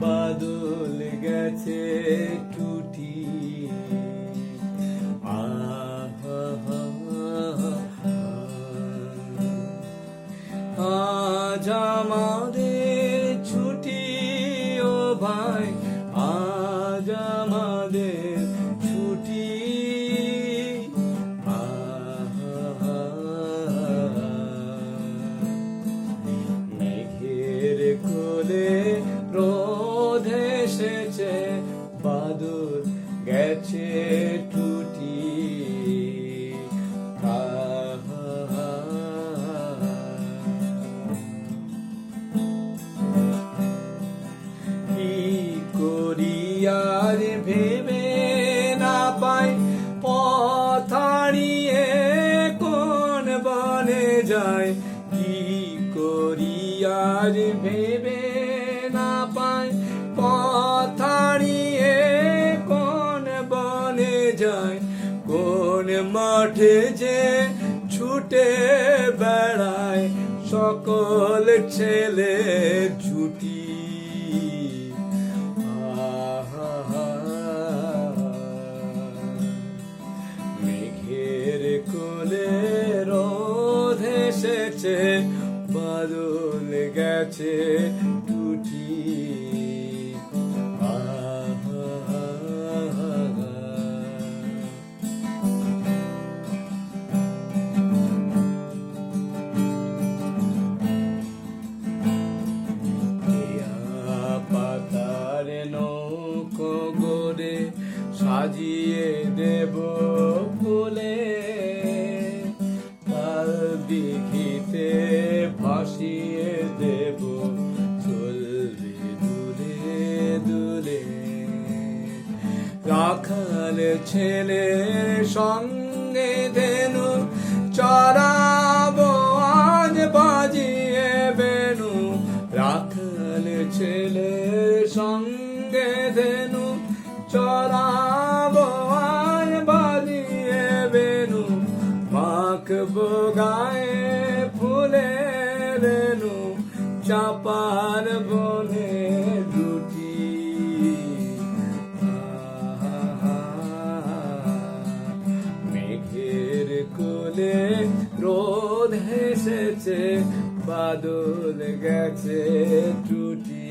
বাদল গেছে টুটি। আজ আমাদের ছুটি ও ভাই আজ আমাদের বাদল গেছে টুটি কি করি ভেবে না পাই? পথ কোন বনে যায়? কি করি আর ভেবে মাঠে যে ছুটে বেড়ায় সকল ছেলে ছুটি মেঘের কোলে রোদ এসেছে বাদল গেছে টুটি সাজিয়ে দেব ফুলে। কাল দিঘিতে ভাসিয়ে দেব চলবে দূরে দূরে। রাখাল ছেলে সঙ্গে ধেনু গায়ে ফুলে রেনু চাপার বনে দুটি। মেঘের কোলে রোদ হেসেছে বাদল গেছে টুটি।